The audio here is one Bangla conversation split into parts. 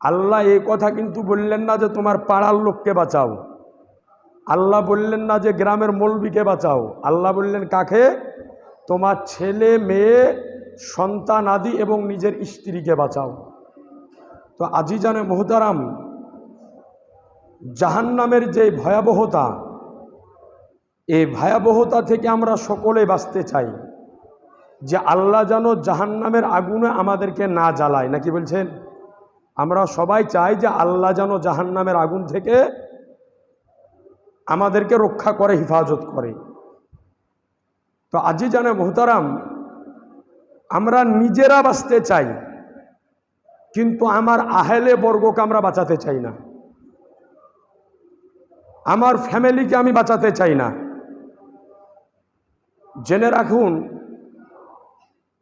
আল্লাহ এই কথা কিন্তু বললেন না যে তোমার পাড়ার লোককে বাঁচাও। আল্লাহ বললেন না যে গ্রামের মৌলবীকে বাঁচাও। আল্লাহ বললেন, কাকে? তোমার ছেলে, মেয়ে, সন্তান আদি এবং নিজের স্ত্রীকে বাঁচাও। তো আজি জানে মোহতারাম, জাহান্নামের যে ভয়াবহতা, এই ভয়াবহতা থেকে আমরা সকলে বাঁচতে চাই যে আল্লাহ যেন জাহান্নামের আগুনে আমাদেরকে না জ্বালায়। নাকি বলছেন? আমরা সবাই চাই যে আল্লাহ যেন জাহান্নামের আগুন থেকে আমাদেরকে রক্ষা করে, হেফাজত করে। তো আজি জানে মোহতারাম, আমরা নিজেরা বাঁচতে চাই, কিন্তু আমার আহেলে বর্গকে আমরা বাঁচাতে চাই না। আমার ফ্যামিলিকে আমি বাঁচাতে চাই না। জেনে রাখুন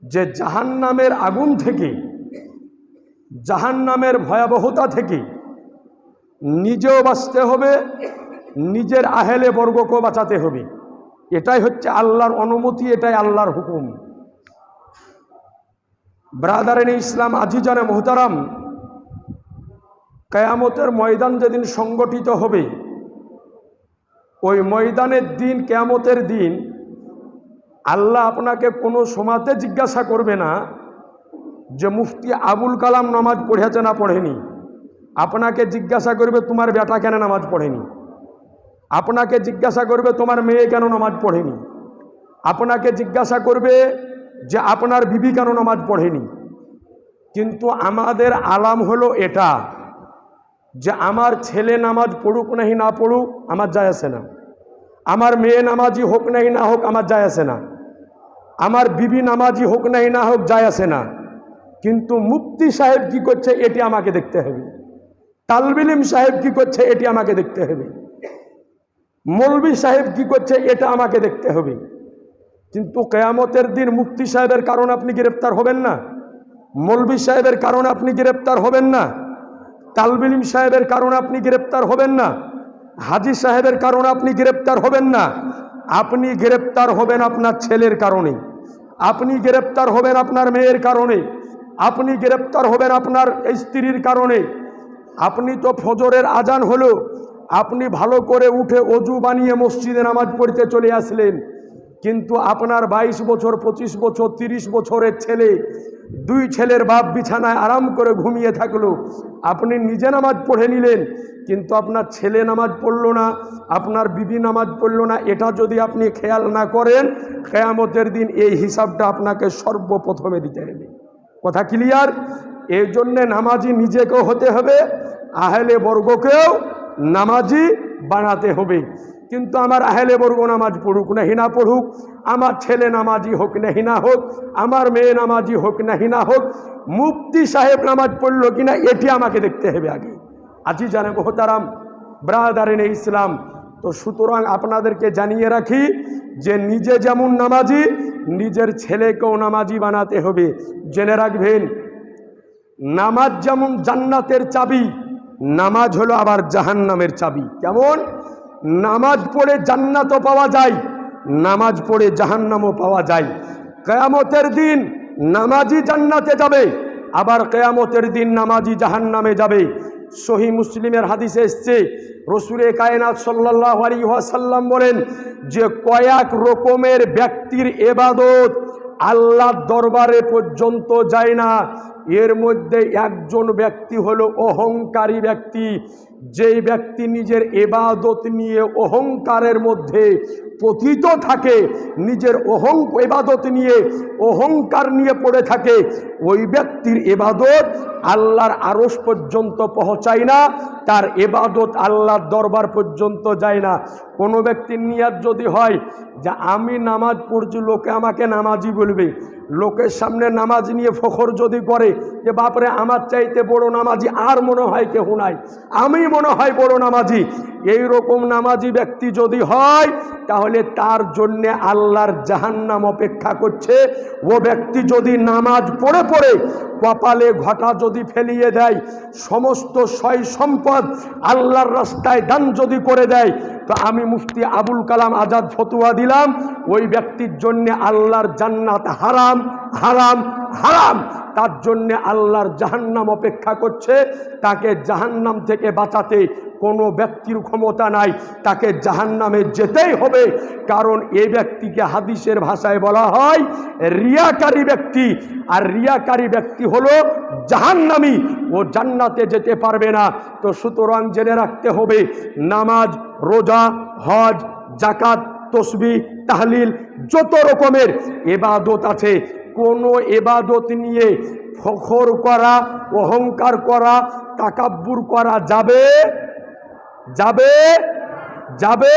যে জাহান্নামের আগুন থেকে জাহান্নামের ভয়াবহতা থেকে নিজেও বাঁচতে হবে, নিজের আহেলে বর্গকেও বাঁচাতে হবে। এটাই হচ্ছে আল্লাহর অনুমতি, এটাই আল্লাহর হুকুম। ব্রাদারেন ইসলাম আজিজানে মোহতারাম, কেয়ামতের ময়দান যেদিন সংগঠিত হবে, ওই ময়দানের দিন, কেয়ামতের দিন আল্লাহ আপনাকে কোনো সমাতে জিজ্ঞাসা করবে না যে মুফতি আবুল কালাম নামাজ পড়েছে না পড়েনি? আপনাকে জিজ্ঞাসা করবে, তোমার বেটা কেন নামাজ পড়েনি? আপনাকে জিজ্ঞাসা করবে, তোমার মেয়ে কেন নামাজ পড়েনি? আপনাকে জিজ্ঞাসা করবে যে, আপনার বিবি কেন নামাজ পড়েনি? কিন্তু আমাদের আলাম হলো এটা, যে আমার ছেলে নামাজ পড়ুক নাহি না পড়ুক, আমার যায় আসে না। আমার মেয়ে নামাজি হোক নাহি না হোক, আমার যায় আসে না। আমার বিবি নামাজি হোক নাহি না হোক, যায় আসে না। কিন্তু মুফতি সাহেব কি করছে, এটি আমাকে দেখতে হবে। তালবিলিম সাহেব কি করছে, এটি আমাকে দেখতে হবে। মৌলবি সাহেব কি করছে, এটা আমাকে দেখতে হবে। কিন্তু কেয়ামতের দিন মুফতি সাহেবের কারণ আপনি গ্রেপ্তার হবেন না। মৌলবি সাহেবের কারণে আপনি গ্রেপ্তার হবেন না। তালবিলিম সাহেবের কারণে আপনি গ্রেপ্তার হবেন না। হাজি সাহেবের কারণে আপনি গ্রেপ্তার হবেন না। আপনি গ্রেপ্তার হবেন আপনার ছেলের কারণে। আপনি গ্রেপ্তার হবেন আপনার মেয়ের কারণে। আপনি গ্রেপ্তার হবেন আপনার স্ত্রীর কারণে। আপনি তো ফজরের আজান হলো। আপনি ভালো করে উঠে অজু বানিয়ে মসজিদে নামাজ পড়তে চলে আসলেন। কিন্তু আপনার ২২ বছর ২৫ বছর ৩০ বছরের ছেলে, দুই ছেলের বাপ বিছানায় আরাম করে ঘুমিয়ে থাকল। আপনি নিজে নামাজ পড়ে নিলেন, কিন্তু আপনার ছেলে নামাজ পড়ল না, আপনার বিবি নামাজ পড়ল না। এটা যদি আপনি খেয়াল না করেন, কেয়ামতের দিন এই হিসাবটা আপনাকে সর্বপ্রথমে দিতে হবে। কথা ক্লিয়ার এই জন্যে নামাজি নিজেকেও হতে হবে, আহেলে বর্গকেও নামাজি বানাতে হবে। কিন্তু আমার আহেলে বর্গ নামাজ পড়ুক না, হিনা পড়ুক, আমার ছেলে নামাজি হোক না, হিনা হোক, আমার মেয়ে নামাজি হোক না, হিনা হোক, মুফতি সাহেব নামাজ পড়ল কিনা, এটি আমাকে দেখতে হবে আগে। আজি জানে বহুতারাম ব্রাদারিন ইসলাম, তো সুতরাং আপনাদেরকে জানিয়ে রাখি যে নিজে যেমন নামাজি নিজের ছেলেকেও নামাজি বানাতে হবে। জেনে রাখবেন, নামাজ যেমন জান্নাতের চাবি, নামাজ হলো আবার জাহান্নামের চাবি। কেমন? নামাজ পড়ে জান্নাতও পাওয়া যায়, নামাজ পড়ে জাহান্নামও পাওয়া যায়। কেয়ামতের দিন নামাজি জান্নাতে যাবে, আবার কেয়ামতের দিন নামাজি জাহান্নামে যাবে। সহি মুসলিমের হাদিসে এসছে রসুরে কায়নাত সাল্লাহ আলী সাল্লাম বলেন, যে কয়েক রকমের ব্যক্তির এবাদত আল্লাহর দরবারে পর্যন্ত যায় না। এর মধ্যে একজন ব্যক্তি হলো অহংকারী ব্যক্তি। যেই ব্যক্তি নিজের এবাদত নিয়ে অহংকারের মধ্যে পতিত থাকে, নিজের অহং, এবাদত নিয়ে অহংকার নিয়ে পড়ে থাকে ওই ব্যক্তির এবাদত আল্লাহর আরস পর্যন্ত পৌঁছায় না, তার এবাদত আল্লাহর দরবার পর্যন্ত যায় না। কোনো ব্যক্তির নিয়াত যদি হয় যে আমি নামাজ পড়ছি, লোকে আমাকে নামাজি বলবে। লোকের সামনে নামাজ নিয়ে ফখর যদি করে, যে বাপরে, আমার চাইতে বড় নামাজি আর মনে হয় কেউ নাই। আমি মনে হয় বড় নামাজি। এই রকম নামাজি ব্যক্তি যদি হয়, তাহলে তার জন্যে আল্লাহর জাহান্নাম অপেক্ষা করছে। ও ব্যক্তি যদি নামাজ পড়ে পড়ে কপালে ঘটা যদি ফেলিয়ে দেয়, সমস্ত সয় সম্পদ আল্লাহর রাস্তায় দান যদি করে দেয় তো আমি মুফতি আবুল কালাম আজাদ ফতুয়া দিলাম, ওই ব্যক্তির জন্য আল্লাহর জান্নাত হারাম হারাম হারাম। তার জন্য আল্লাহর জাহান্নাম অপেক্ষা করছে, তাকে জাহান্নাম থেকে বাঁচাতে কোনো ব্যক্তির ক্ষমতা নাই। তাকে জাহান্নামে যেতেই হবে, কারণ এই ব্যক্তিকে হাদিসের ভাষায় বলা হয়, রিয়াকারী ব্যক্তি। আর রিয়াকারী ব্যক্তি হলো জাহান্নামি ও জান্নাতে যেতে পারবে না। তো সুতরাং জেনে রাখতে হবে, নামাজ, রোজা, হজ জাকাত তসবি, তাহলিল যত রকমের এবাদত আছে, কোনো এবাদত নিয়ে ফখর করা, অহংকার করা, তাকাব্বুর করা যাবে? যাবে? যাবে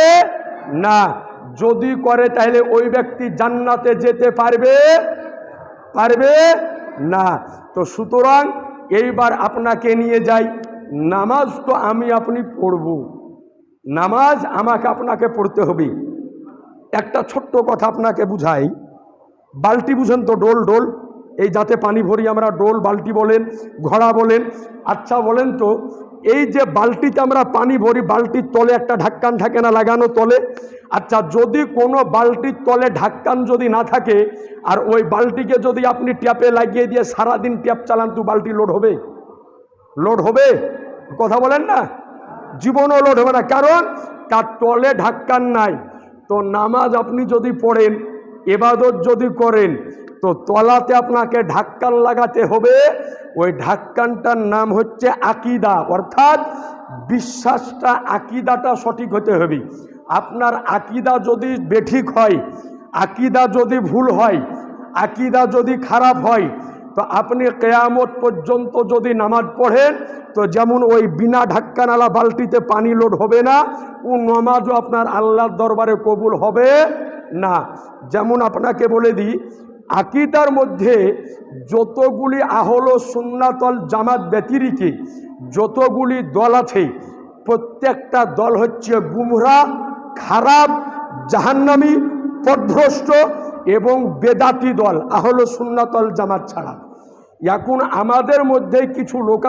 না। যদি করে তাহলে ওই ব্যক্তি জান্নাতে যেতে পারবে? পারবে না। তো সুতরাং এইবার আপনাকে নিয়ে যাই। নামাজ তো আমি আপনি পড়ব। নামাজ আমাকে আপনাকে পড়তে হবে। একটা ছোট্ট কথা আপনাকে বুঝাই। বালতি বুঝেন তো, ডোল ডোল। এই যাতে পানি ভরি আমরা ডোল, বালতি বলেন, ঘোড়া বলেন। আচ্ছা বলেন তো এই যে বালতিতে আমরা পানি ভরি, বালতির তলে একটা ঢাক্কান থাকে না, লাগানো তলে। আচ্ছা যদি কোনো বালতির তলে ঢাক্কান যদি না থাকে, আর ওই বালতিকে যদি আপনি ট্যাপে লাগিয়ে দিয়ে সারাদিন ট্যাপ চালান, তো বালতি লোড হবে? লোড হবে? কথা বলেন না? জীবনও লোড হবে না। কারণ তার তলে ঢাক্কান নাই, তো নামাজ আপনি যদি পড়েন এবাদত যদি করেন, তো তলাতে আপনাকে ঢাক্কান লাগাতে হবে। ওই ঢাক্কানটার নাম হচ্ছে আকিদা। অর্থাৎ বিশ্বাসটা, আকিদাটা সঠিক হতে হবে। আপনার আকিদা যদি বেঠিক হয়, আকিদা যদি ভুল হয়, আকিদা যদি খারাপ হয়, তো আপনি কেয়ামত পর্যন্ত যদি নামাজ পড়েন, তো যেমন ওই বিনা ঢাক্কানালা বালতিতে পানি লোড হবে না, ও নামাজও আপনার আল্লাহর দরবারে কবুল হবে। না। যেমন আপনাকে বলে দিই, আকিদার মধ্যে যতগুলি আহল সুন্নাতল জামাত ব্যতিরিকে, যতগুলি দল আছে, প্রত্যেকটা দল হচ্ছে গুমরা, খারাপ, জাহান্নামি, পদভ্রষ্ট এবং বেদাতি দল, আহল সুন্নাতল জামাত ছাড়া। এখন আমাদের মধ্যে কিছু লোক